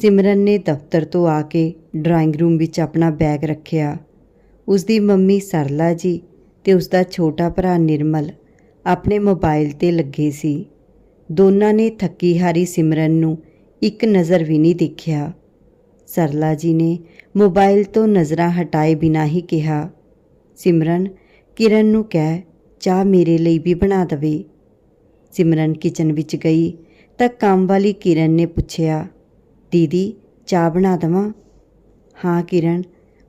ਸਿਮਰਨ ਨੇ ਦਫ਼ਤਰ ਤੋਂ ਆ ਕੇ ਡਰਾਇੰਗ ਰੂਮ ਵਿੱਚ ਆਪਣਾ ਬੈਗ ਰੱਖਿਆ। ਉਸ ਦੀ ਮੰਮੀ ਸਰਲਾ ਜੀ ਤੇ ਉਸ ਦਾ ਛੋਟਾ ਭਰਾ ਨਿਰਮਲ ਆਪਣੇ ਮੋਬਾਈਲ ਤੇ ਲੱਗੇ ਸੀ। ਦੋਨਾਂ ਨੇ ਥੱਕੀ ਹਾਰੀ ਸਿਮਰਨ ਨੂੰ ਇੱਕ ਨਜ਼ਰ ਵੀ ਨਹੀਂ ਦੇਖਿਆ। ਸਰਲਾ ਜੀ ਨੇ ਮੋਬਾਈਲ ਤੋਂ ਨਜ਼ਰਾਂ ਹਟਾਏ ਬਿਨਾਂ ਹੀ ਕਿਹਾ, ਸਿਮਰਨ, ਕਿਰਨ ਨੂੰ ਕਹਿ, ਚਾਹ ਮੇਰੇ ਲਈ ਵੀ ਬਣਾ ਦਵੇ। ਸਿਮਰਨ ਕਿਚਨ ਵਿੱਚ ਗਈ ਤਾਂ ਕੰਮ ਵਾਲੀ ਕਿਰਨ ਨੇ ਪੁੱਛਿਆ ਦੀਦੀ, ਚਾਹ ਬਣਾ ਦਵਾਂ? ਹਾਂ ਕਿਰਨ,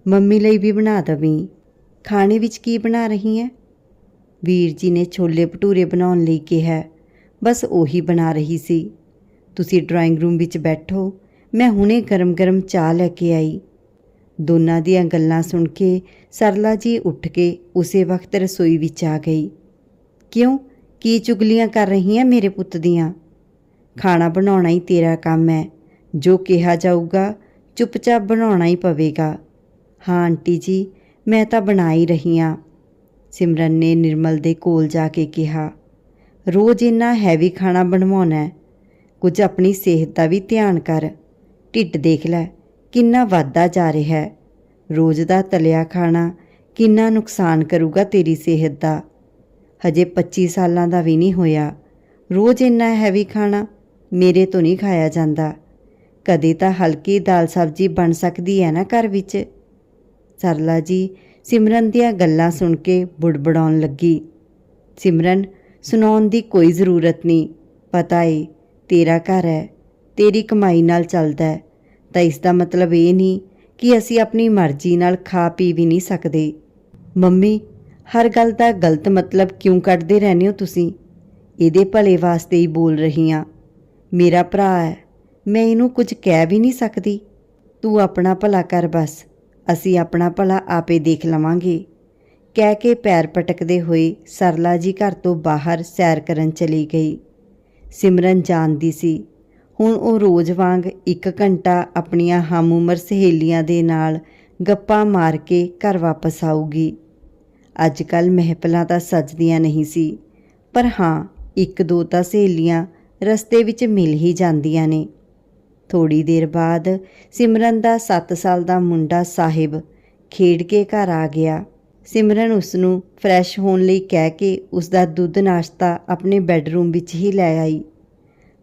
ਮੰਮੀ ਲਈ ਵੀ ਬਣਾ ਦਵੀਂ। ਖਾਣੇ ਵਿੱਚ ਕੀ ਬਣਾ ਰਹੀ ਹੈ ਵੀਰ ਜੀ ਨੇ ਛੋਲੇ ਭਟੂਰੇ ਬਣਾਉਣ ਲਈ ਕਿਹਾ। ਬਸ ਉਹੀ ਬਣਾ ਰਹੀ ਸੀ। ਤੁਸੀਂ ਡਰਾਇੰਗ ਰੂਮ ਵਿੱਚ ਬੈਠੋ, ਮੈਂ ਹੁਣੇ ਗਰਮ-ਗਰਮ ਚਾਹ ਲੈ ਕੇ ਆਈ। ਦੋਨਾਂ ਦੀਆਂ ਗੱਲਾਂ ਸੁਣ ਕੇ ਸਰਲਾ ਜੀ ਉੱਠ ਕੇ ਉਸੇ ਵਕਤ ਰਸੋਈ ਵਿੱਚ ਆ ਗਈ। ਕਿਉਂ? ਕੀ ਚੁਗਲੀਆਂ ਕਰ ਰਹੀ ਹੈ ਮੇਰੇ ਪੁੱਤ ਦੀਆਂ? ਖਾਣਾ ਬਣਾਉਣਾ ਹੀ ਤੇਰਾ ਕੰਮ ਹੈ ਜੋ ਕਿਹਾ ਜਾਊਗਾ, ਚੁੱਪਚਾਪ ਬਣਾਉਣਾ ਹੀ ਪਵੇਗਾ। ਹਾਂ, ਆਂਟੀ ਜੀ, ਮੈਂ ਤਾਂ ਬਣਾ ਹੀ ਰਹੀ ਹਾਂ ਸਿਮਰਨ ਨੇ ਨਿਰਮਲ ਦੇ ਕੋਲ ਜਾ ਕੇ ਕਿਹਾ, ਰੋਜ਼ ਇੰਨਾ ਹੈਵੀ ਖਾਣਾ ਬਣਵਾਉਣਾ ਕੁਝ ਆਪਣੀ ਸਿਹਤ ਦਾ ਵੀ ਧਿਆਨ ਕਰ। ਢਿੱਡ ਦੇਖ ਲੈ, ਕਿੰਨਾ ਵੱਧਦਾ ਜਾ ਰਿਹਾ ਹੈ। ਰੋਜ਼ ਦਾ ਤਲਿਆ ਖਾਣਾ ਕਿੰਨਾ ਨੁਕਸਾਨ ਕਰੂਗਾ ਤੇਰੀ ਸਿਹਤ ਦਾ। ਹਜੇ 25 ਸਾਲਾਂ ਦਾ ਵੀ ਨਹੀਂ ਹੋਇਆ। ਰੋਜ਼ ਇੰਨਾ ਹੈਵੀ ਖਾਣਾ ਮੇਰੇ ਤੋਂ ਨਹੀਂ ਖਾਇਆ ਜਾਂਦਾ। ਕਦੇ ਤਾਂ ਹਲਕੀ ਦਾਲ ਸਬਜ਼ੀ ਬਣ ਸਕਦੀ ਹੈ ਨਾ ਘਰ ਵਿੱਚ? ਸਰਲਾ ਜੀ, ਸਿਮਰਨ ਦੀਆਂ ਗੱਲਾਂ ਸੁਣ ਕੇ ਬੁੜਬੜਾਉਣ ਲੱਗੀ। ਸਿਮਰਨ, ਸੁਣਾਉਣ ਦੀ ਕੋਈ ਜ਼ਰੂਰਤ ਨਹੀਂ। ਪਤਾ ਏ, ਤੇਰਾ ਘਰ ਹੈ, ਤੇਰੀ ਕਮਾਈ ਨਾਲ ਚੱਲਦਾ ਹੈ। ਤਾਂ ਇਸ ਦਾ ਮਤਲਬ ਇਹ ਨਹੀਂ ਕਿ ਅਸੀਂ ਆਪਣੀ ਮਰਜ਼ੀ ਨਾਲ ਖਾ ਪੀ ਵੀ ਨਹੀਂ ਸਕਦੇ। ਮੰਮੀ, ਹਰ ਗੱਲ ਦਾ ਗਲਤ ਮਤਲਬ ਕਿਉਂ ਕੱਢਦੇ ਰਹਿੰਦੇ ਹੋ ਤੁਸੀਂ? ਇਹਦੇ ਭਲੇ ਵਾਸਤੇ ਹੀ ਬੋਲ ਰਹੀ ਹਾਂ। ਮੇਰਾ ਭਰਾ ਹੈ। ਮੈਂ ਇਹਨੂੰ ਕੁਝ ਕਹਿ ਵੀ ਨਹੀਂ ਸਕਦੀ। ਤੂੰ ਆਪਣਾ ਭਲਾ ਕਰ ਬਸ। ਅਸੀਂ ਆਪਣਾ ਭਲਾ ਆਪੇ ਦੇਖ ਲਵਾਂਗੇ। ਕਹਿ ਕੇ ਪੈਰ ਪਟਕਦੇ ਹੋਏ ਸਰਲਾ ਜੀ ਘਰ ਤੋਂ ਬਾਹਰ ਸੈਰ ਕਰਨ ਚਲੀ ਗਈ। ਸਿਮਰਨ ਜਾਣਦੀ ਸੀ। ਹੁਣ ਉਹ ਰੋਜ਼ ਵਾਂਗ ਇੱਕ ਘੰਟਾ ਆਪਣੀਆਂ ਹਮ ਉਮਰ ਸਹੇਲੀਆਂ ਦੇ ਨਾਲ ਗੱਪਾਂ ਮਾਰ ਕੇ ਘਰ ਵਾਪਸ ਆਊਗੀ। ਅੱਜ ਕੱਲ ਮਹਿਫਲਾਂ ਤਾਂ ਸਜਦੀਆਂ ਨਹੀਂ ਸੀ। ਪਰ ਹਾਂ ਇੱਕ ਦੋ ਤਾਂ ਸਹੇਲੀਆਂ ਰਸਤੇ ਵਿੱਚ ਮਿਲ ਹੀ ਜਾਂਦੀਆਂ ਨੇ। ਥੋੜੀ ਦੇਰ ਬਾਅਦ ਸਿਮਰਨ ਦਾ 7 ਸਾਲ ਦਾ ਮੁੰਡਾ ਸਾਹਿਬ ਖੇਡ ਕੇ ਘਰ ਆ ਗਿਆ। ਸਿਮਰਨ ਉਸ ਨੂੰ ਫਰੈਸ਼ ਹੋਣ ਲਈ ਕਹਿ ਕੇ ਉਸ ਦਾ ਦੁੱਧ ਨਾਸ਼ਤਾ ਆਪਣੇ ਬੈੱਡਰੂਮ ਵਿੱਚ ਹੀ ਲੈ ਆਈ।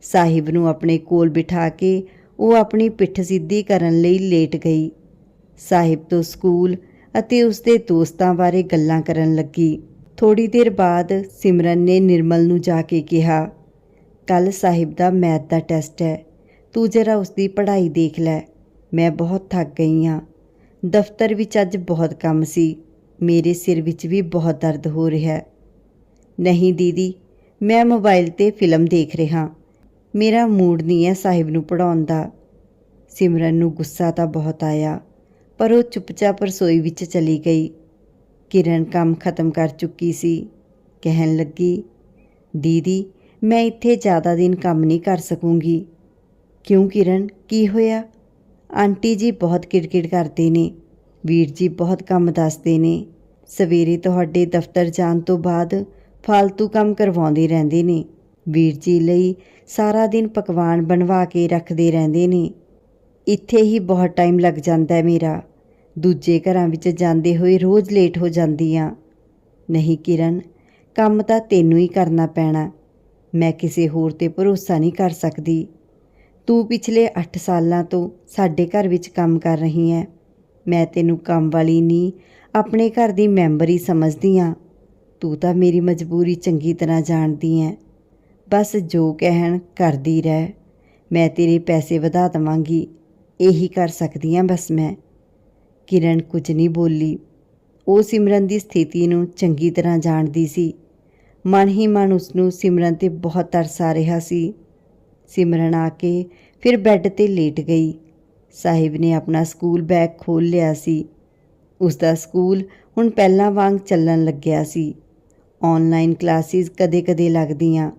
ਸਾਹਿਬ ਨੂੰ ਆਪਣੇ ਕੋਲ ਬਿਠਾ ਕੇ ਉਹ ਆਪਣੀ ਪਿੱਠ ਸਿੱਧੀ ਕਰਨ ਲਈ ਲੇਟ ਗਈ। ਸਾਹਿਬ ਤੋਂ ਸਕੂਲ ਅਤੇ ਉਸ ਦੇ ਦੋਸਤਾਂ ਬਾਰੇ ਗੱਲਾਂ ਕਰਨ ਲੱਗੀ। ਥੋੜੀ ਦੇਰ ਬਾਅਦ ਸਿਮਰਨ ਨੇ ਨਿਰਮਲ ਨੂੰ ਜਾ ਕੇ ਕਿਹਾ ਕੱਲ ਸਾਹਿਬ ਦਾ ਮੈਥ ਦਾ ਟੈਸਟ ਹੈ। ਤੂੰ ਜਰਾ ਉਸ ਦੀ ਪੜ੍ਹਾਈ ਦੇਖ ਲੈ। ਮੈਂ ਬਹੁਤ ਥੱਕ ਗਈ ਹਾਂ ਦਫ਼ਤਰ ਵਿੱਚ ਅੱਜ ਬਹੁਤ ਕੰਮ ਸੀ। ਮੇਰੇ ਸਿਰ ਵਿੱਚ ਵੀ ਬਹੁਤ ਦਰਦ ਹੋ ਰਿਹਾ। ਹੈ ਨਹੀਂ ਦੀਦੀ, ਮੈਂ ਮੋਬਾਈਲ ਤੇ ਫਿਲਮ ਦੇਖ ਰਿਹਾ। ਮੇਰਾ ਮੂਡ ਨਹੀਂ ਹੈ ਸਾਹਿਬ ਨੂੰ ਪੜਾਉਣ ਦਾ। ਸਿਮਰਨ ਨੂੰ ਗੁੱਸਾ ਤਾਂ ਬਹੁਤ ਆਇਆ, ਪਰ ਉਹ ਚੁੱਪਚਾਪ ਰਸੋਈ ਵਿੱਚ ਚਲੀ ਗਈ। ਕਿਰਨ ਕੰਮ ਖਤਮ ਕਰ ਚੁੱਕੀ ਸੀ। ਕਹਿਣ ਲੱਗੀ, ਦੀਦੀ, ਮੈਂ ਇੱਥੇ ਜ਼ਿਆਦਾ ਦਿਨ ਕੰਮ ਨਹੀਂ ਕਰ ਸਕੂੰਗੀ। ਕਿਉਂ ਕਿਰਨ? ਕੀ ਹੋਇਆ? ਆਂਟੀ ਜੀ ਬਹੁਤ ਕਿੜਕਿੜ ਕਰਦੇ ਨੇ। ਵੀਰ ਜੀ ਬਹੁਤ ਕੰਮ ਦੱਸਦੇ ਨੇ। ਸਵੇਰੇ ਤੁਹਾਡੇ ਦਫ਼ਤਰ ਜਾਣ ਤੋਂ ਬਾਅਦ ਫालतू ਕੰਮ ਕਰਵਾਉਂਦੇ ਰਹਿੰਦੇ ਨੇ। ਵੀਰ ਜੀ ਲਈ ਸਾਰਾ ਦਿਨ ਪਕਵਾਨ ਬਣਵਾ ਕੇ ਰੱਖਦੇ ਰਹਿੰਦੇ ਨੇ। ਇੱਥੇ ਹੀ ਬਹੁਤ ਟਾਈਮ ਲੱਗ ਜਾਂਦਾ ਹੈ ਮੇਰਾ। ਦੂਜੇ ਘਰਾਂ ਵਿੱਚ ਜਾਂਦੇ ਹੋਏ ਰੋਜ਼ ਲੇਟ ਹੋ ਜਾਂਦੀ ਆ। ਨਹੀਂ ਕਿਰਨ, ਕੰਮ ਤਾਂ ਤੈਨੂੰ ਹੀ ਕਰਨਾ ਪੈਣਾ। ਮੈਂ ਕਿਸੇ ਹੋਰ ਤੇ ਭਰੋਸਾ ਨਹੀਂ ਕਰ ਸਕਦੀ। ਤੂੰ ਪਿਛਲੇ 8 ਸਾਲਾਂ ਤੋਂ ਸਾਡੇ ਘਰ ਵਿੱਚ ਕੰਮ ਕਰ ਰਹੀ ਹੈ ਮੈਂ ਤੈਨੂੰ ਕੰਮ ਵਾਲੀ ਨਹੀਂ ਆਪਣੇ ਘਰ ਦੀ ਮੈਂਬਰ ਹੀ ਸਮਝਦੀ ਆ। ਤੂੰ ਤਾਂ ਮੇਰੀ ਮਜਬੂਰੀ ਚੰਗੀ ਤਰ੍ਹਾਂ ਜਾਣਦੀ ਹੈ ਬਸ ਜੋ ਕਹਿਣ ਕਰਦੀ ਰਹਿ। ਮੈਂ ਤੇਰੇ ਪੈਸੇ ਵਧਾ ਦਵਾਂਗੀ। ਇਹੀ ਕਰ ਸਕਦੀ ਆ ਬਸ ਮੈਂ। ਕਿਰਨ ਕੁਝ ਨਹੀਂ ਬੋਲੀ। ਉਹ ਸਿਮਰਨ ਦੀ ਸਥਿਤੀ ਨੂੰ ਚੰਗੀ ਤਰ੍ਹਾਂ ਜਾਣਦੀ ਸੀ। ਮਨ ਹੀ ਮਨ ਉਸ ਨੂੰ ਸਿਮਰਨ ਤੇ ਬਹੁਤ ਤਰਸ ਆ ਰਿਹਾ ਸੀ। ਸਿਮਰਨ ਆ ਕੇ ਫਿਰ ਬੈੱਡ ਤੇ ਲੇਟ ਗਈ। ਸਾਹਿਬ ਨੇ ਆਪਣਾ ਸਕੂਲ ਬੈਗ ਖੋਲ ਲਿਆ ਸੀ। ਉਸ ਦਾ ਸਕੂਲ ਹੁਣ ਪਹਿਲਾਂ ਵਾਂਗ ਚੱਲਣ ਲੱਗਿਆ ਸੀ। ਆਨਲਾਈਨ ਕਲਾਸਿਸ ਕਦੇ-ਕਦੇ ਲੱਗਦੀਆਂ।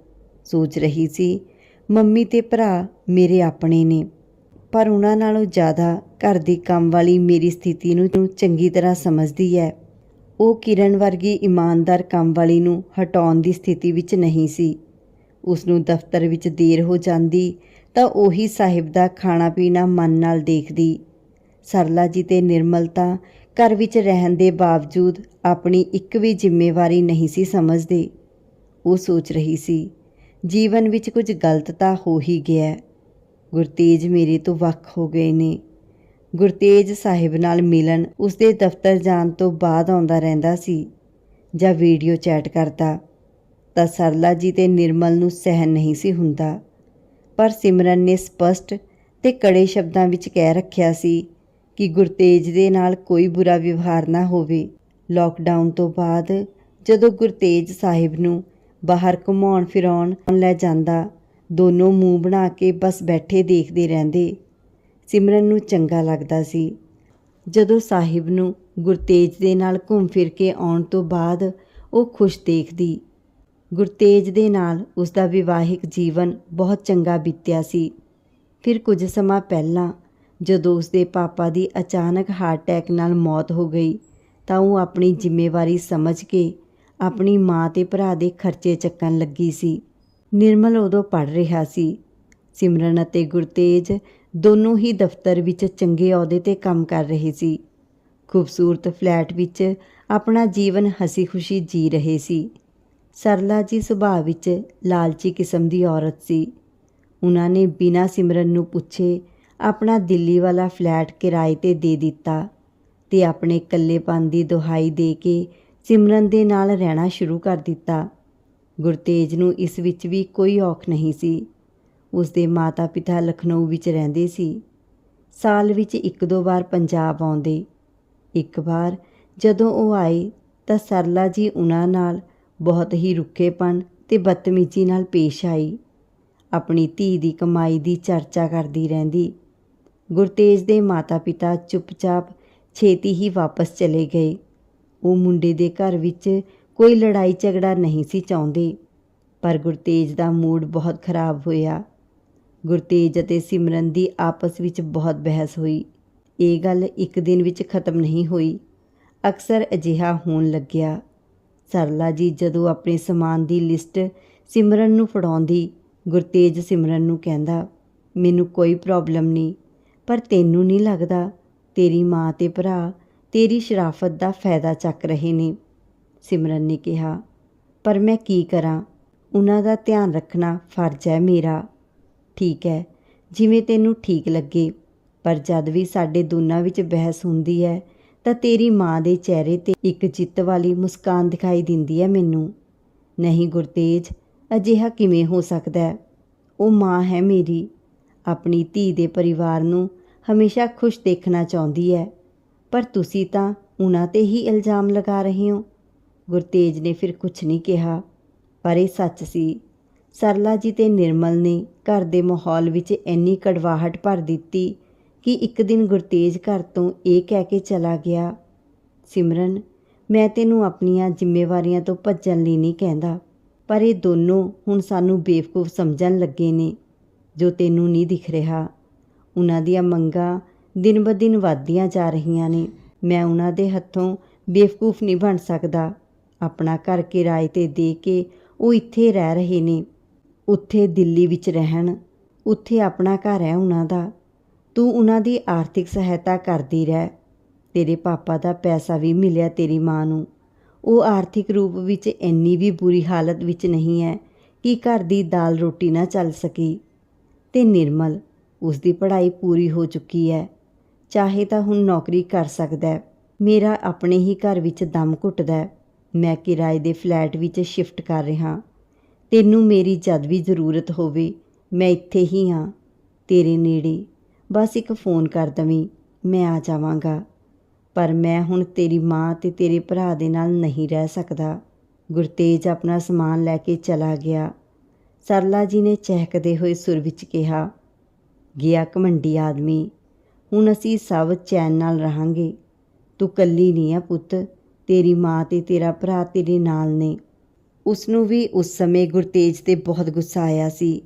ਸੋਚ ਰਹੀ ਸੀ, ਮੰਮੀ ਤੇ ਭਰਾ ਮੇਰੇ ਆਪਣੇ ਨੇ, ਪਰ ਉਹਨਾਂ ਨਾਲੋਂ ਜ਼ਿਆਦਾ ਘਰ ਦੀ ਕੰਮ ਵਾਲੀ ਮੇਰੀ ਸਥਿਤੀ ਨੂੰ ਚੰਗੀ ਤਰ੍ਹਾਂ ਸਮਝਦੀ ਹੈ ਉਹ ਕਿਰਨ ਵਰਗੀ ਇਮਾਨਦਾਰ ਕੰਮ ਵਾਲੀ ਨੂੰ ਹਟਾਉਣ ਦੀ ਸਥਿਤੀ ਵਿੱਚ ਨਹੀਂ ਸੀ। ਉਸ ਨੂੰ ਦਫ਼ਤਰ ਵਿੱਚ ਦੇਰ ਹੋ ਜਾਂਦੀ ਤਾਂ ਉਹੀ ਸਾਹਿਬ ਦਾ ਖਾਣਾ ਪੀਣਾ ਮਨ ਨਾਲ ਦੇਖਦੀ। ਸਰਲਾ ਜੀ ਤੇ ਨਿਰਮਲ ਤਾਂ ਘਰ ਵਿੱਚ ਰਹਿਣ ਦੇ ਬਾਵਜੂਦ ਆਪਣੀ ਇੱਕ ਵੀ ਜ਼ਿੰਮੇਵਾਰੀ ਨਹੀਂ ਸੀ ਸਮਝਦੇ। ਉਹ ਸੋਚ ਰਹੀ ਸੀ, ਜੀਵਨ ਵਿੱਚ ਕੁਝ ਗਲਤ ਤਾਂ ਹੋ ਹੀ ਗਿਆ। ਗੁਰਤੇਜ ਮੇਰੇ ਤੋਂ ਵੱਖ ਹੋ ਗਏ ਨੇ। ਗੁਰਤੇਜ ਸਾਹਿਬ ਨਾਲ ਮਿਲਣ ਉਸਦੇ ਦਫ਼ਤਰ ਜਾਣ ਤੋਂ ਬਾਅਦ ਆਉਂਦਾ ਰਹਿੰਦਾ ਸੀ ਜਾਂ ਵੀਡੀਓ ਚੈਟ ਕਰਦਾ। ਤਾਂ ਸਰਲਾ ਜੀ ਤੇ ਨਿਰਮਲ ਨੂੰ ਸਹਿਨ ਨਹੀਂ ਸੀ ਹੁੰਦਾ। ਪਰ ਸਿਮਰਨ ਨੇ ਸਪਸ਼ਟ ਤੇ ਕੜੇ ਸ਼ਬਦਾਂ ਵਿੱਚ ਕਹਿ ਰੱਖਿਆ ਸੀ ਕਿ ਗੁਰਤੇਜ ਦੇ ਨਾਲ ਕੋਈ ਬੁਰਾ ਵਿਵਹਾਰ ਨਾ ਹੋਵੇ। ਲੋਕਡਾਊਨ ਤੋਂ ਬਾਅਦ ਜਦੋਂ ਗੁਰਤੇਜ ਸਾਹਿਬ ਨੂੰ ਬਾਹਰ ਘੁਮਾਉਣ ਫਿਰਾਉਣ ਲੈ ਜਾਂਦਾ, ਦੋਨੋਂ ਮੂੰਹ ਬਣਾ ਕੇ ਬਸ ਬੈਠੇ ਦੇਖਦੇ ਰਹਿੰਦੇ। ਸਿਮਰਨ ਨੂੰ ਚੰਗਾ ਲੱਗਦਾ ਸੀ। ਜਦੋਂ ਸਾਹਿਬ ਨੂੰ ਗੁਰਤੇਜ ਦੇ ਨਾਲ ਘੁੰਮ ਫਿਰ ਕੇ ਆਉਣ ਤੋਂ ਬਾਅਦ ਉਹ ਖੁਸ਼ ਦੇਖਦੀ ਗੁਰਤੇਜ ਦੇ ਨਾਲ ਉਸ ਦਾ ਵਿਵਾਹਿਕ ਜੀਵਨ ਬਹੁਤ ਚੰਗਾ ਬੀਤਿਆ ਸੀ। ਫਿਰ ਕੁਝ ਸਮਾਂ ਪਹਿਲਾਂ ਜਦੋਂ ਉਸ ਦੇ ਪਾਪਾ ਦੀ ਅਚਾਨਕ ਹਾਰਟ ਅਟੈਕ ਨਾਲ ਮੌਤ ਹੋ ਗਈ, ਤਾਂ ਉਹ ਆਪਣੀ ਜ਼ਿੰਮੇਵਾਰੀ ਸਮਝ ਕੇ ਆਪਣੀ ਮਾਂ ਤੇ ਭਰਾ ਦੇ ਖਰਚੇ ਚੱਕਣ ਲੱਗੀ ਸੀ। ਨਿਰਮਲ ਉਦੋਂ ਪੜ ਰਿਹਾ ਸੀ। ਸਿਮਰਨ ਅਤੇ ਗੁਰਤੇਜ ਦੋਨੋਂ ਹੀ ਦਫ਼ਤਰ ਵਿੱਚ ਚੰਗੇ ਅਹੁਦੇ ਤੇ ਕੰਮ ਕਰ ਰਹੇ ਸੀ। ਖੂਬਸੂਰਤ ਫਲੈਟ ਵਿੱਚ ਆਪਣਾ ਜੀਵਨ ਹਸੀ-ਖੁਸ਼ੀ ਜੀ ਰਹੇ ਸੀ। ਸਰਲਾ ਜੀ ਸੁਭਾਅ ਵਿੱਚ ਲਾਲਚੀ ਕਿਸਮ ਦੀ ਔਰਤ ਸੀ। ਉਹਨਾਂ ਨੇ ਬਿਨਾਂ ਸਿਮਰਨ ਨੂੰ ਪੁੱਛੇ ਆਪਣਾ ਦਿੱਲੀ ਵਾਲਾ ਫਲੈਟ ਕਿਰਾਏ ਤੇ ਦੇ ਦਿੱਤਾ ਤੇ ਆਪਣੇ ਇਕੱਲੇਪਨ ਦੀ ਦੁਹਾਈ ਦੇ ਕੇ ਸਿਮਰਨ ਦੇ ਨਾਲ ਰਹਿਣਾ ਸ਼ੁਰੂ ਕਰ ਦਿੱਤਾ। ਗੁਰਤੇਜ ਨੂੰ ਇਸ ਵਿੱਚ ਵੀ ਕੋਈ ਔਖ ਨਹੀਂ ਸੀ। ਉਸ ਦੇ ਮਾਤਾ-ਪਿਤਾ ਲਖਨਊ ਵਿੱਚ ਰਹਿੰਦੇ ਸੀ। ਸਾਲ ਵਿੱਚ ਇੱਕ ਦੋ ਵਾਰ ਪੰਜਾਬ ਆਉਂਦੇ। ਇੱਕ ਵਾਰ ਜਦੋਂ ਉਹ ਆਏ ਤਾਂ ਸਰਲਾ ਜੀ ਉਹਨਾਂ ਨਾਲ ਬਹੁਤ ਹੀ ਰੁੱਖੇਪਣ ਤੇ ਬਦਤਮੀਜ਼ੀ ਨਾਲ ਪੇਸ਼ ਆਈ। ਆਪਣੀ ਧੀ ਦੀ ਕਮਾਈ ਦੀ ਚਰਚਾ ਕਰਦੀ ਰਹਿੰਦੀ। ਗੁਰਤੇਜ ਦੇ ਮਾਤਾ-ਪਿਤਾ ਚੁੱਪਚਾਪ ਛੇਤੀ ਹੀ ਵਾਪਸ ਚਲੇ ਗਏ। ਉਹ ਮੁੰਡੇ ਦੇ ਘਰ ਵਿੱਚ ਕੋਈ ਲੜਾਈ ਝਗੜਾ ਨਹੀਂ ਸੀ ਚਾਹੁੰਦੇ, ਪਰ ਗੁਰਤੇਜ ਦਾ ਮੂਡ ਬਹੁਤ ਖਰਾਬ ਹੋਇਆ। ਗੁਰਤੇਜ ਅਤੇ ਸਿਮਰਨ ਦੀ ਆਪਸ ਵਿੱਚ ਬਹੁਤ ਬਹਿਸ ਹੋਈ। ਇਹ ਗੱਲ ਇੱਕ ਦਿਨ ਵਿੱਚ ਖਤਮ ਨਹੀਂ ਹੋਈ। ਅਕਸਰ ਅਜਿਹਾ ਹੋਣ ਲੱਗਿਆ। ਸਰਲਾ ਜੀ ਜਦੋਂ ਆਪਣੇ ਸਮਾਨ ਦੀ ਲਿਸਟ ਸਿਮਰਨ ਨੂੰ ਫੜਾਉਂਦੀ, ਗੁਰਤੇਜ ਸਿਮਰਨ ਨੂੰ ਕਹਿੰਦਾ, ਮੈਨੂੰ ਕੋਈ ਪ੍ਰੋਬਲਮ ਨਹੀਂ, ਪਰ ਤੈਨੂੰ ਨਹੀਂ ਲੱਗਦਾ ਤੇਰੀ ਮਾਂ ਤੇ ਭਰਾ ਤੇਰੀ ਸ਼ਰਾਫਤ ਦਾ ਫਾਇਦਾ ਚੱਕ ਰਹੇ ਨੇ? ਸਿਮਰਨ ਨੇ ਕਿਹਾ, ਪਰ ਮੈਂ ਕੀ ਕਰਾਂ? ਉਹਨਾਂ ਦਾ ਧਿਆਨ ਰੱਖਣਾ ਫਰਜ਼ ਹੈ ਮੇਰਾ। ਠੀਕ ਹੈ, ਜਿਵੇਂ ਤੈਨੂੰ ਠੀਕ ਲੱਗੇ, ਪਰ ਜਦ ਵੀ ਸਾਡੇ ਦੋਨਾਂ ਵਿੱਚ ਬਹਿਸ ਹੁੰਦੀ ਹੈ ਤਾਂ ਤੇਰੀ ਮਾਂ ਦੇ ਚਿਹਰੇ ਤੇ ਇੱਕ ਜਿੱਤ ਵਾਲੀ ਮੁਸਕਾਨ ਦਿਖਾਈ ਦਿੰਦੀ ਹੈ ਮੈਨੂੰ। ਨਹੀਂ ਗੁਰਤੇਜ, ਅਜਿਹਾ ਕਿਵੇਂ ਹੋ ਸਕਦਾ ਹੈ ਉਹ ਮਾਂ ਹੈ ਮੇਰੀ। ਆਪਣੀ ਧੀ ਦੇ ਪਰਿਵਾਰ ਨੂੰ ਹਮੇਸ਼ਾ ਖੁਸ਼ ਦੇਖਣਾ ਚਾਹੁੰਦੀ ਹੈ ਪਰ ਤੁਸੀਂ ਤਾਂ ਉਹਨਾਂ ਤੇ ਹੀ ਇਲਜ਼ਾਮ ਲਗਾ ਰਹੇ ਹੋ। ਗੁਰਤੇਜ ਨੇ ਫਿਰ ਕੁਝ ਨਹੀਂ ਕਿਹਾ। ਪਰ ਇਹ ਸੱਚ ਸੀ। ਸਰਲਾ ਜੀ ਤੇ ਨਿਰਮਲ ਨੇ ਘਰ ਦੇ ਮਾਹੌਲ ਵਿੱਚ ਇੰਨੀ ਕੜਵਾਹਟ ਭਰ ਦਿੱਤੀ ਕਿ ਇੱਕ ਦਿਨ ਗੁਰਤੇਜ ਘਰ ਤੋਂ ਇਹ ਕਹਿ ਕੇ ਚਲਾ ਗਿਆ, ਸਿਮਰਨ, ਮੈਂ ਤੈਨੂੰ ਆਪਣੀਆਂ ਜ਼ਿੰਮੇਵਾਰੀਆਂ ਤੋਂ ਭੱਜਣ ਲਈ ਨਹੀਂ ਕਹਿੰਦਾ, ਪਰ ਇਹ ਦੋਨੋਂ ਹੁਣ ਸਾਨੂੰ ਬੇਵਕੂਫ ਸਮਝਣ ਲੱਗੇ ਨੇ, ਜੋ ਤੈਨੂੰ ਨਹੀਂ ਦਿਖ ਰਿਹਾ। ਉਹਨਾਂ ਦੀਆਂ ਮੰਗਾਂ ਦਿਨ ਬ ਦਿਨ ਵੱਧਦੀਆਂ ਜਾ ਰਹੀਆਂ ਨੇ। ਮੈਂ ਉਹਨਾਂ ਦੇ ਹੱਥੋਂ ਬੇਵਕੂਫ ਨਹੀਂ ਬਣ ਸਕਦਾ। ਆਪਣਾ ਘਰ ਕਿਰਾਏ ਤੇ ਦੇ ਕੇ ਉਹ ਇੱਥੇ ਰਹਿ ਰਹੇ ਨੇ। ਉੱਥੇ ਦਿੱਲੀ ਵਿੱਚ ਰਹਿਣ, ਉੱਥੇ ਆਪਣਾ ਘਰ ਹੈ ਉਹਨਾਂ ਦਾ। ਤੂੰ ਉਹਨਾਂ ਦੀ ਆਰਥਿਕ ਸਹਾਇਤਾ ਕਰਦੀ ਰਹਿ। ਤੇਰੇ ਪਾਪਾ ਦਾ ਪੈਸਾ ਵੀ ਮਿਲਿਆ ਤੇਰੀ ਮਾਂ ਨੂੰ। ਉਹ ਆਰਥਿਕ ਰੂਪ ਵਿੱਚ ਇੰਨੀ ਵੀ ਬੁਰੀ ਹਾਲਤ ਵਿੱਚ ਨਹੀਂ ਹੈ ਕਿ ਘਰ ਦੀ ਦਾਲ ਰੋਟੀ ਨਾ ਚੱਲ ਸਕੀ। ਤੇ ਨਿਰਮਲ ਉਸ ਦੀ ਪੜ੍ਹਾਈ ਪੂਰੀ ਹੋ ਚੁੱਕੀ ਹੈ। ਚਾਹੇ ਤਾਂ ਹੁਣ ਨੌਕਰੀ ਕਰ ਸਕਦਾ ਹੈ। ਮੇਰਾ ਆਪਣੇ ਹੀ ਘਰ ਵਿੱਚ ਦਮ ਘੁੱਟਦਾ ਮੈਂ ਕਿਰਾਏ ਦੇ ਫਲੈਟ ਵਿੱਚ ਸ਼ਿਫਟ ਕਰ ਰਿਹਾ ਤੈਨੂੰ ਮੇਰੀ ਜਦ ਵੀ ਜ਼ਰੂਰਤ ਹੋਵੇ, ਮੈਂ ਇੱਥੇ ਹੀ ਹਾਂ। ਤੇਰੇ ਨੇੜੇ ਬਸ ਇੱਕ ਫੋਨ ਕਰ ਦਵੀਂ, ਮੈਂ ਆ ਜਾਵਾਂਗਾ। ਪਰ ਮੈਂ ਹੁਣ ਤੇਰੀ ਮਾਂ ਤੇ ਤੇਰੇ ਭਰਾ ਦੇ ਨਾਲ ਨਹੀਂ ਰਹਿ ਸਕਦਾ। ਗੁਰਤੇਜ ਆਪਣਾ ਸਮਾਨ ਲੈ ਕੇ ਚਲਾ ਗਿਆ। ਸਰਲਾ ਜੀ ਨੇ ਚਹਿਕਦੇ ਹੋਏ ਸੁਰ ਵਿੱਚ ਕਿਹਾ, ਗਿਆ ਘਮੰਡੀ ਆਦਮੀ, ਹੁਣ ਅਸੀਂ ਸਭ ਚੈਨ ਨਾਲ ਰਹਾਂਗੇ। ਤੂੰ ਕੱਲੀ ਨਹੀਂ ਆ ਪੁੱਤ, ਤੇਰੀ ਮਾਂ ਤੇ ਤੇਰਾ ਭਰਾ ਤੇਰੇ ਨਾਲ ਨੇ। ਉਸ ਨੂੰ ਵੀ ਉਸ ਸਮੇਂ ਗੁਰਤੇਜ ਤੇ ਬਹੁਤ ਗੁੱਸਾ ਆਇਆ ਸੀ।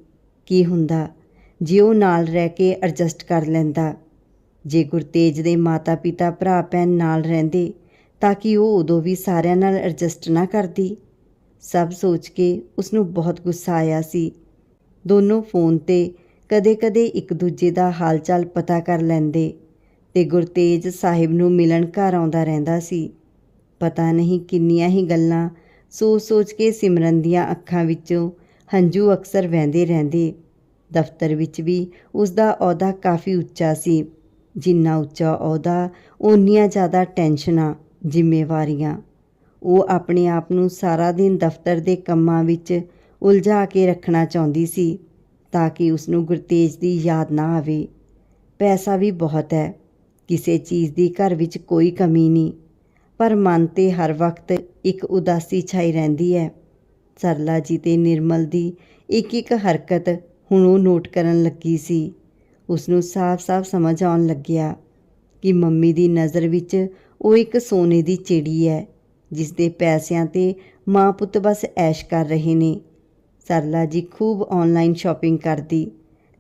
ਕੀ ਹੁੰਦਾ? ਜੇ ਉਹ ਨਾਲ ਰਹਿ ਕੇ ਐਡਜਸਟ ਕਰ ਲੈਂਦਾ। ਜੇ ਗੁਰਤੇਜ ਦੇ ਮਾਤਾ-ਪਿਤਾ ਭਰਾ ਭੈਣ ਨਾਲ ਰਹਿੰਦੇ, ਤਾਂ ਕਿ ਉਹ ਉਦੋਂ ਵੀ ਸਾਰਿਆਂ ਨਾਲ ਐਡਜਸਟ ਨਾ ਕਰਦੀ? ਸਭ ਸੋਚ ਕੇ ਉਸ ਨੂੰ ਬਹੁਤ ਗੁੱਸਾ ਆਇਆ ਸੀ। ਦੋਨੋਂ ਫੋਨ ਤੇ ਕਦੇ-ਕਦੇ ਇੱਕ ਦੂਜੇ ਦਾ ਹਾਲ-ਚਾਲ ਪਤਾ ਕਰ ਲੈਂਦੇ ਤੇ ਗੁਰਤੇਜ ਸਾਹਿਬ ਨੂੰ ਮਿਲਣ ਘਰ ਆਉਂਦਾ ਰਹਿੰਦਾ ਸੀ। ਪਤਾ ਨਹੀਂ ਕਿੰਨੀਆਂ ਹੀ ਗੱਲਾਂ ਸੋਚ-ਸੋਚ ਕੇ ਸਿਮਰਨ ਦੀਆਂ ਅੱਖਾਂ ਵਿੱਚੋਂ ਹੰਝੂ ਅਕਸਰ ਵਹਿੰਦੇ ਰਹਿੰਦੇ। ਦਫ਼ਤਰ ਵਿੱਚ ਵੀ ਉਸ ਦਾ ਅਹੁਦਾ ਕਾਫੀ ਉੱਚਾ ਸੀ। ਜਿੰਨਾ ਉੱਚਾ ਅਹੁਦਾ, ਓਨੀਆਂ ਜ਼ਿਆਦਾ ਟੈਨਸ਼ਨਾਂ, ਜ਼ਿੰਮੇਵਾਰੀਆਂ। ਉਹ ਆਪਣੇ ਆਪ ਨੂੰ ਸਾਰਾ ਦਿਨ ਦਫ਼ਤਰ ਦੇ ਕੰਮਾਂ ਵਿੱਚ ਉਲਝਾ ਕੇ ਰੱਖਣਾ ਚਾਹੁੰਦੀ ਸੀ ਤਾਂ ਕਿ ਉਸ ਨੂੰ ਗੁਰਤੇਜ ਦੀ ਯਾਦ ਨਾ ਆਵੇ। ਪੈਸਾ ਵੀ ਬਹੁਤ ਹੈ, ਕਿਸੇ ਚੀਜ਼ ਦੀ ਘਰ ਵਿੱਚ ਕੋਈ ਕਮੀ ਨਹੀਂ, ਪਰ ਮਨ ਤੇ ਹਰ ਵਕਤ ਇੱਕ ਉਦਾਸੀ ਛਾਈ ਰਹਿੰਦੀ ਹੈ। ਸਰਲਾ ਜੀ ਤੇ ਨਿਰਮਲ ਦੀ ਇੱਕ ਇੱਕ ਹਰਕਤ ਹੁਣ ਉਹ ਨੋਟ ਕਰਨ ਲੱਗੀ ਸੀ। ਉਸ ਨੂੰ ਸਾਫ਼-ਸਾਫ਼ ਸਮਝ ਆਉਣ ਲੱਗਿਆ ਕਿ ਮੰਮੀ ਦੀ ਨਜ਼ਰ ਵਿੱਚ ਉਹ ਇੱਕ ਸੋਨੇ ਦੀ ਚਿੜੀ ਹੈ ਜਿਸ ਦੇ ਪੈਸਿਆਂ ਤੇ ਮਾਂ ਪੁੱਤ ਬਸ ਐਸ਼ ਕਰ ਰਹੇ ਨੇ। ਸਰਲਾ ਜੀ ਖੂਬ ਆਨਲਾਈਨ ਸ਼ਾਪਿੰਗ ਕਰਦੀ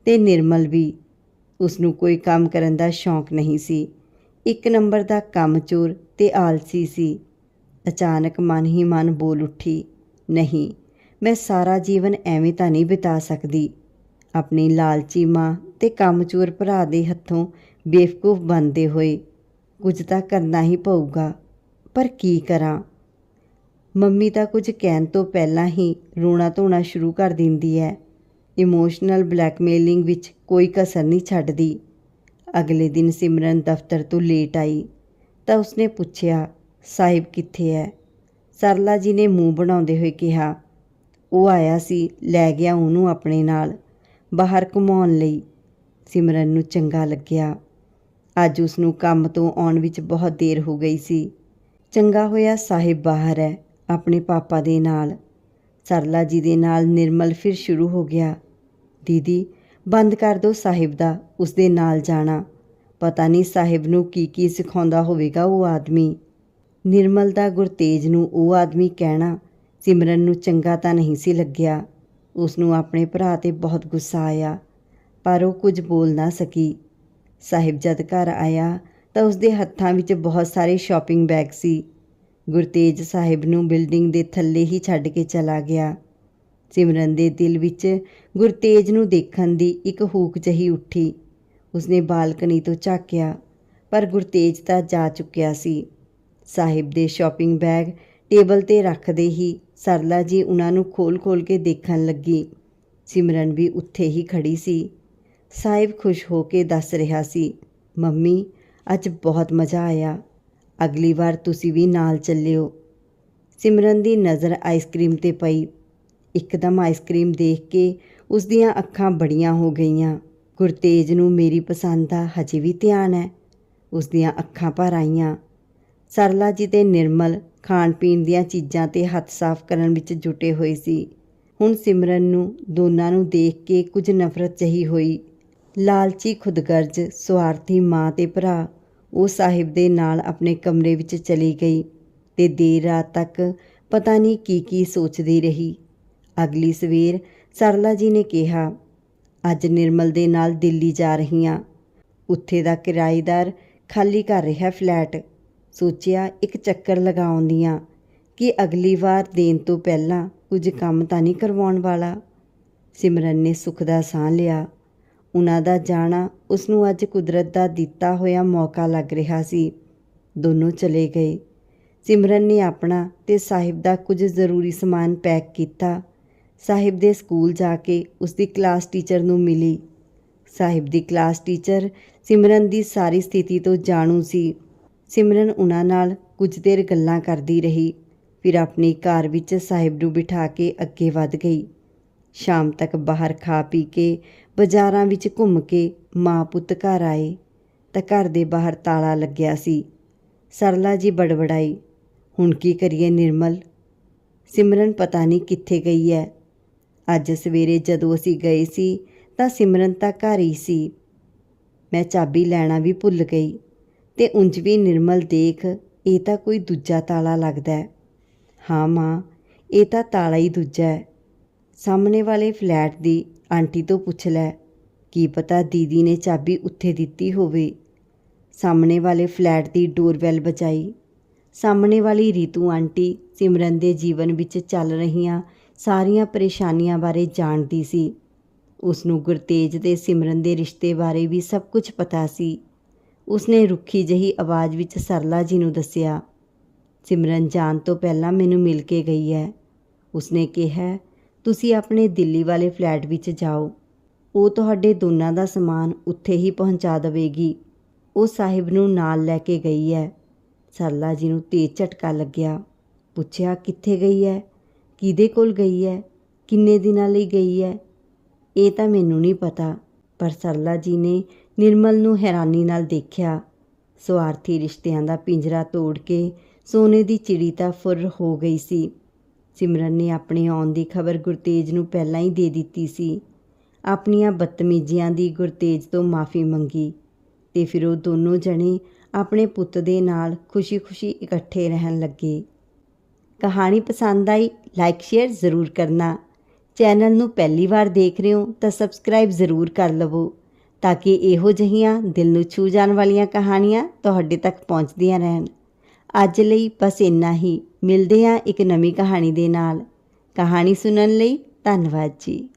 ਤੇ ਨਿਰਮਲ ਵੀ। ਉਸ ਨੂੰ ਕੋਈ ਕੰਮ ਕਰਨ ਦਾ ਸ਼ੌਂਕ ਨਹੀਂ ਸੀ। ਇੱਕ ਨੰਬਰ ਦਾ ਕੰਮਚੋਰ ਤੇ ਆਲਸੀ ਸੀ। ਅਚਾਨਕ ਮਨ ਹੀ ਮਨ ਬੋਲ ਉੱਠੀ, ਨਹੀਂ, ਮੈਂ ਸਾਰਾ ਜੀਵਨ ਐਵੇਂ ਤਾਂ ਨਹੀਂ ਬਿਤਾ ਸਕਦੀ। ਆਪਣੀ ਲਾਲਚੀ ਮਾਂ ਤੇ ਕੰਮਚੋਰ ਭਰਾ ਦੇ ਹੱਥੋਂ ਬੇਵਕੂਫ ਬਣਦੇ ਹੋਏ ਕੁਝ ਤਾਂ ਕਰਨਾ ਹੀ ਪਊਗਾ, ਪਰ ਕੀ ਕਰਾਂ? ਮੰਮੀ ਤਾਂ ਕੁਝ ਕਹਿਣ ਤੋਂ ਪਹਿਲਾਂ ਹੀ ਰੋਣਾ ਧੋਣਾ ਸ਼ੁਰੂ ਕਰ ਦਿੰਦੀ ਹੈ। ਇਮੋਸ਼ਨਲ ਬਲੈਕਮੇਲਿੰਗ ਵਿੱਚ ਕੋਈ ਕਸਰ ਨਹੀਂ ਛੱਡਦੀ। ਅਗਲੇ ਦਿਨ ਸਿਮਰਨ ਦਫ਼ਤਰ ਤੋਂ ਲੇਟ ਆਈ, ਤਾਂ ਉਸਨੇ ਪੁੱਛਿਆ, ਸਾਹਿਬ ਕਿੱਥੇ ਹੈ ਸਰਲਾ ਜੀ ਨੇ ਮੂੰਹ ਬਣਾਉਂਦੇ ਹੋਏ ਕਿਹਾ, ਉਹ ਆਇਆ ਸੀ, ਲੈ ਗਿਆ ਉਹਨੂੰ ਆਪਣੇ ਨਾਲ। ਬਾਹਰ ਘੁਮਾਉਣ ਲਈ। ਸਿਮਰਨ ਨੂੰ ਚੰਗਾ ਲੱਗਿਆ। ਅੱਜ ਉਸ ਨੂੰ ਕੰਮ ਤੋਂ ਆਉਣ ਵਿੱਚ ਬਹੁਤ ਦੇਰ ਹੋ ਗਈ ਸੀ। ਚੰਗਾ ਹੋਇਆ ਸਾਹਿਬ ਬਾਹਰ ਹੈ, ਆਪਣੇ ਪਾਪਾ ਦੇ ਨਾਲ। ਸਰਲਾ ਜੀ ਦੇ ਨਾਲ ਨਿਰਮਲ ਫਿਰ ਸ਼ੁਰੂ ਹੋ ਗਿਆ। ਦੀਦੀ, ਬੰਦ ਕਰ ਦਿਓ ਸਾਹਿਬ ਦਾ ਉਸ ਦੇ ਨਾਲ ਜਾਣਾ। ਪਤਾ ਨਹੀਂ ਸਾਹਿਬ ਨੂੰ ਕੀ ਕੀ ਸਿਖਾਉਂਦਾ ਹੋਵੇਗਾ ਉਹ ਆਦਮੀ। ਨਿਰਮਲ ਦਾ ਗੁਰਤੇਜ ਨੂੰ ਉਹ ਆਦਮੀ ਕਹਿਣਾ ਸਿਮਰਨ ਨੂੰ ਚੰਗਾ ਤਾਂ ਨਹੀਂ ਸੀ ਲੱਗਿਆ। ਉਸ ਨੂੰ ਆਪਣੇ ਭਰਾ ਤੇ ਬਹੁਤ ਗੁੱਸਾ ਆਇਆ, ਪਰ ਉਹ ਕੁਝ ਬੋਲ ਨਾ ਸਕੀ। ਸਾਹਿਬ ਜਦ ਘਰ ਆਇਆ ਤਾਂ ਉਸ ਦੇ ਹੱਥਾਂ ਵਿੱਚ ਬਹੁਤ ਸਾਰੇ ਸ਼ਾਪਿੰਗ ਬੈਗ ਸੀ। ਗੁਰਤੇਜ ਸਾਹਿਬ ਨੂੰ ਬਿਲਡਿੰਗ ਦੇ ਥੱਲੇ ਹੀ ਛੱਡ ਕੇ ਚਲਾ ਗਿਆ। ਸਿਮਰਨ ਦੇ ਦਿਲ ਵਿੱਚ ਗੁਰਤੇਜ ਨੂੰ ਦੇਖਣ ਦੀ ਇੱਕ ਹੂਕ ਜਹੀ ਉੱਠੀ। ਉਸਨੇ ਬਾਲਕਨੀ ਤੋਂ ਝਾਕਿਆ, ਪਰ ਗੁਰਤੇਜ ਤਾਂ ਜਾ ਚੁੱਕਿਆ ਸੀ। ਸਾਹਿਬ ਦੇ ਸ਼ਾਪਿੰਗ ਬੈਗ ਟੇਬਲ ਤੇ ਰੱਖਦੇ ਹੀ ਸਰਲਾ ਜੀ ਉਹਨਾਂ ਨੂੰ ਖੋਲ-ਖੋਲ ਕੇ ਦੇਖਣ ਲੱਗੀ। ਸਿਮਰਨ ਵੀ ਉੱਥੇ ਹੀ ਖੜੀ ਸੀ। ਸਾਹਿਬ ਖੁਸ਼ ਹੋ ਕੇ ਦੱਸ ਰਿਹਾ ਸੀ, ਮੰਮੀ, ਅੱਜ ਬਹੁਤ ਮਜ਼ਾ ਆਇਆ। ਅਗਲੀ ਵਾਰ ਤੁਸੀਂ ਵੀ ਨਾਲ ਚੱਲਿਓ। ਸਿਮਰਨ ਦੀ ਨਜ਼ਰ ਆਈਸਕ੍ਰੀਮ ਤੇ ਪਈ। ਇੱਕਦਮ ਆਈਸਕ੍ਰੀਮ ਦੇਖ ਕੇ ਉਸ ਦੀਆਂ ਅੱਖਾਂ ਬੜੀਆਂ ਹੋ ਗਈਆਂ। ਗੁਰਤੇਜ ਨੂੰ ਮੇਰੀ ਪਸੰਦ ਦਾ ਹਜੇ ਵੀ ਧਿਆਨ ਹੈ। ਉਸ ਦੀਆਂ ਅੱਖਾਂ ਭਰ ਆਈਆਂ। ਸਰਲਾ ਜੀ ਤੇ ਨਿਰਮਲ ਖਾਣ ਪੀਣ ਦੀਆਂ ਚੀਜ਼ਾਂ ਤੇ ਹੱਥ ਸਾਫ਼ ਕਰਨ ਵਿੱਚ ਜੁਟੇ ਹੋਏ ਸੀ। ਹੁਣ ਸਿਮਰਨ ਨੂੰ ਦੋਨਾਂ ਨੂੰ ਦੇਖ ਕੇ ਕੁਝ ਨਫ਼ਰਤ ਜਹੀ ਹੋਈ। ਲਾਲਚੀ ਖੁਦਗਰਜ਼ ਸਵਾਰਥੀ ਮਾਂ ਤੇ ਭਰਾ, ਉਹ ਸਾਹਿਬ ਦੇ ਨਾਲ ਆਪਣੇ ਕਮਰੇ ਵਿੱਚ ਚਲੀ ਗਈ ਤੇ ਦੇਰ ਰਾਤ ਤੱਕ ਪਤਾ ਨਹੀਂ ਕੀ ਕੀ ਸੋਚਦੀ ਰਹੀ। ਅਗਲੀ ਸਵੇਰ ਸਰਲਾ ਜੀ ਨੇ ਕਿਹਾ, ਅੱਜ ਨਿਰਮਲ ਦੇ ਨਾਲ ਦਿੱਲੀ ਜਾ ਰਹੀ ਹਾਂ ਉੱਥੇ ਦਾ ਕਿਰਾਏਦਾਰ ਖਾਲੀ ਕਰ ਰਿਹਾ ਫਲੈਟ। ਸੋਚਿਆ ਇੱਕ ਚੱਕਰ ਲਗਾਉਂਦੀਆਂ ਕਿ ਅਗਲੀ ਵਾਰ ਦੇਣ ਤੋਂ ਪਹਿਲਾਂ ਕੁਝ ਕੰਮ ਤਾਂ ਨਹੀਂ ਕਰਵਾਉਣ ਵਾਲਾ। ਸਿਮਰਨ ਨੇ ਸੁੱਖ ਦਾ ਸਾਹ ਲਿਆ। ਉਹਨਾਂ ਦਾ ਜਾਣਾ ਉਸ ਨੂੰ ਅੱਜ ਕੁਦਰਤ ਦਾ ਦਿੱਤਾ ਹੋਇਆ ਮੌਕਾ ਲੱਗ ਰਿਹਾ ਸੀ। ਦੋਨੋਂ ਚਲੇ ਗਏ। ਸਿਮਰਨ ਨੇ ਆਪਣਾ ਤੇ ਸਾਹਿਬ ਦਾ ਕੁਝ ਜ਼ਰੂਰੀ ਸਮਾਨ ਪੈਕ ਕੀਤਾ। ਸਾਹਿਬ ਦੇ ਸਕੂਲ ਜਾ ਕੇ ਉਸ ਦੀ ਕਲਾਸ ਟੀਚਰ ਨੂੰ ਮਿਲੀ। ਸਾਹਿਬ ਦੀ ਕਲਾਸ ਟੀਚਰ ਸਿਮਰਨ ਦੀ ਸਾਰੀ ਸਥਿਤੀ ਤੋਂ ਜਾਣੂ ਸੀ। ਸਿਮਰਨ ਉਹਨਾਂ ਨਾਲ ਕੁਝ ਦੇਰ ਗੱਲਾਂ ਕਰਦੀ ਰਹੀ, ਫਿਰ ਆਪਣੀ ਕਾਰ ਵਿੱਚ ਸਾਹਿਬ ਨੂੰ ਬਿਠਾ ਕੇ ਅੱਗੇ ਵੱਧ ਗਈ। ਸ਼ਾਮ ਤੱਕ ਬਾਹਰ ਖਾ ਪੀ ਕੇ ਬਾਜ਼ਾਰਾਂ ਵਿੱਚ ਘੁੰਮ ਕੇ ਮਾਂ ਪੁੱਤ ਘਰ ਆਏ, ਤਾਂ ਘਰ ਦੇ ਬਾਹਰ ਤਾਲਾ ਲੱਗਿਆ ਸੀ। ਸਰਲਾ ਜੀ ਬੜਬੜਾਈ, ਹੁਣ ਕੀ ਕਰੀਏ ਨਿਰਮਲ? ਸਿਮਰਨ ਪਤਾ ਨਹੀਂ ਕਿੱਥੇ ਗਈ ਹੈ ਅੱਜ ਸਵੇਰੇ ਜਦੋਂ ਅਸੀਂ ਗਏ ਸੀ, ਤਾਂ ਸਿਮਰਨ ਤਾਂ ਘਰ ਹੀ ਸੀ। ਮੈਂ ਚਾਬੀ ਲੈਣਾ ਵੀ ਭੁੱਲ ਗਈ। ਤੇ ਉਂਝ ਵੀ ਨਿਰਮਲ ਦੇਖ, ਇਹ ਤਾਂ ਕੋਈ ਦੂਜਾ ਤਾਲਾ ਲੱਗਦਾ ਹੈ। ਹਾਂ ਮਾਂ, ਇਹ ਤਾਂ ਤਾਲਾ ਹੀ ਦੂਜਾ ਹੈ। ਸਾਹਮਣੇ ਵਾਲੇ ਫਲੈਟ ਦੀ ਆਂਟੀ ਤੋਂ ਪੁੱਛ ਲੈ, ਕੀ ਪਤਾ ਦੀਦੀ ਨੇ ਚਾਬੀ ਉੱਥੇ ਦਿੱਤੀ ਹੋਵੇ। ਸਾਹਮਣੇ ਵਾਲੇ ਫਲੈਟ ਦੀ ਡੋਰਬੈਲ ਬਚਾਈ। ਸਾਹਮਣੇ ਵਾਲੀ ਰੀਤੂ ਆਂਟੀ ਸਿਮਰਨ ਦੇ ਜੀਵਨ ਵਿੱਚ ਚੱਲ ਰਹੀਆਂ ਸਾਰੀਆਂ ਪਰੇਸ਼ਾਨੀਆਂ ਬਾਰੇ ਜਾਣਦੀ ਸੀ। ਉਸ ਨੂੰ ਗੁਰਤੇਜ ਦੇ ਸਿਮਰਨ ਦੇ ਰਿਸ਼ਤੇ ਬਾਰੇ ਵੀ ਸਭ ਕੁਝ ਪਤਾ ਸੀ। ਉਸਨੇ ਰੁੱਖੀ ਜਹੀ ਆਵਾਜ਼ ਵਿੱਚ ਸਰਲਾ ਜੀ ਨੂੰ ਦੱਸਿਆ, ਸਿਮਰਨ, ਜਾਣ ਤੋਂ ਪਹਿਲਾਂ ਮੈਨੂੰ ਮਿਲ ਕੇ ਗਈ ਹੈ ਉਸਨੇ ਕਿਹਾ, ਤੁਸੀਂ ਆਪਣੇ ਦਿੱਲੀ ਵਾਲੇ ਫਲੈਟ ਵਿੱਚ ਜਾਓ। ਉਹ ਤੁਹਾਡੇ ਦੋਨਾਂ ਦਾ ਸਮਾਨ ਉੱਥੇ ਹੀ ਪਹੁੰਚਾ ਦੇਵੇਗੀ। ਉਹ ਸਾਹਿਬ ਨੂੰ ਨਾਲ ਲੈ ਕੇ ਗਈ ਹੈ ਸਰਲਾ ਜੀ ਨੂੰ ਤੇਜ਼ ਝਟਕਾ ਲੱਗਿਆ। ਪੁੱਛਿਆ, ਕਿੱਥੇ ਗਈ ਹੈ ਕਿਹਦੇ ਕੋਲ ਗਈ ਹੈ ਕਿੰਨੇ ਦਿਨਾਂ ਲਈ ਗਈ ਹੈ ਇਹ ਤਾਂ ਮੈਨੂੰ ਨਹੀਂ ਪਤਾ। ਪਰ ਸਰਲਾ ਜੀ ਨੇ ਨਿਰਮਲ ਨੂੰ ਹੈਰਾਨੀ ਨਾਲ ਦੇਖਿਆ। ਸਵਾਰਥੀ ਰਿਸ਼ਤਿਆਂ ਦਾ ਪਿੰਜਰਾ ਤੋੜ ਕੇ ਸੋਨੇ ਦੀ ਚਿੜੀ ਤਾਂ ਫੁਰ ਹੋ ਗਈ ਸੀ। ਸਿਮਰਨ ਨੇ ਆਪਣੇ ਆਉਣ ਦੀ ਖਬਰ ਗੁਰਤੇਜ ਨੂੰ ਪਹਿਲਾਂ ਹੀ ਦੇ ਦਿੱਤੀ ਸੀ। ਆਪਣੀਆਂ ਬਦਤਮੀਜ਼ੀਆਂ ਦੀ ਗੁਰਤੇਜ ਤੋਂ ਮਾਫੀ ਮੰਗੀ ਤੇ ਫਿਰ ਉਹ ਦੋਨੋਂ ਜਣੇ ਆਪਣੇ ਪੁੱਤ ਦੇ ਨਾਲ ਖੁਸ਼ੀ-ਖੁਸ਼ੀ ਇਕੱਠੇ ਰਹਿਣ ਲੱਗੇ। ਕਹਾਣੀ ਪਸੰਦ ਆਈ, ਲਾਈਕ, ਸ਼ੇਅਰ ਜ਼ਰੂਰ ਕਰਨਾ। ਚੈਨਲ ਨੂੰ ਪਹਿਲੀ ਵਾਰ ਦੇਖ ਰਹੇ ਹੋ ਤਾਂ ਸਬਸਕ੍ਰਾਈਬ ਜ਼ਰੂਰ ਕਰ ਲਵੋ। ਤਾਂ ਕਿ ਇਹੋ ਜਿਹੀਆਂ ਦਿਲ ਨੂੰ ਛੂ ਜਾਣ ਵਾਲੀਆਂ ਕਹਾਣੀਆਂ ਤੁਹਾਡੇ ਤੱਕ ਪਹੁੰਚਦੀਆਂ ਰਹਿਣ। ਅੱਜ ਲਈ ਬਸ ਇੰਨਾ ਹੀ। ਮਿਲਦੇ ਹਾਂ ਇੱਕ ਨਵੀਂ ਕਹਾਣੀ ਦੇ ਨਾਲ। ਕਹਾਣੀ ਸੁਣਨ ਲਈ ਧੰਨਵਾਦ ਜੀ।